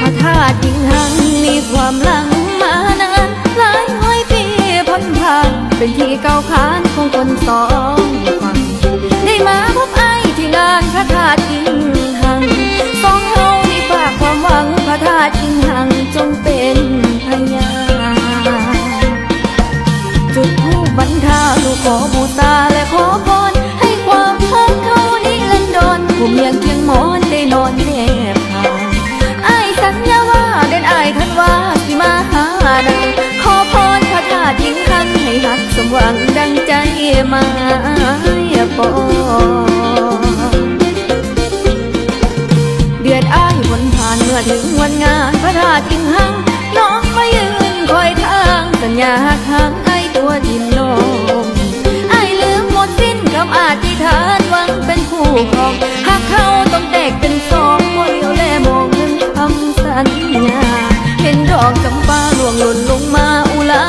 พระธาตุยิงหังมีความหลังมานานหลายร้อยปีพ้นผ่านเป็นที่เก่าขานของคนสองฝั่งได้มาพบไอ้ที่งานพระธาตุยิงหังสองเฮาได้ฝากความหวังพระธาตุยิงหังจงเป็นพยานจุดทูปบรรทาลูกขอบูชาและขอพรให้ความรักเขานี้เลนดอนผมยัง สมหวังดังใจมาปองเดือดอ้ายวนผ่านเมื่อถึงวันงานพระธาตุจิงหังน้องมายืนคอยทางสัญญาหักหางไอ้ตัวดินลมไอ้ลืมหมดสิ้นคำอธิษฐานหวังเป็นคู่ครองหากเขาต้องแตกเป็นสองมัวเลียวแลมองเงินคำสัญญา เห็นดอกจำปาหลวงหล่นลงมาอุลา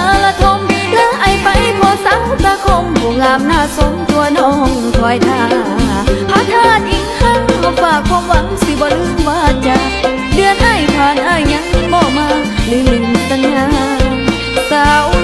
บ่ลืมว่าจะเดือนไอ้ผ่านไอ้ยังบ่มาลืนึ่งสัญญาสาว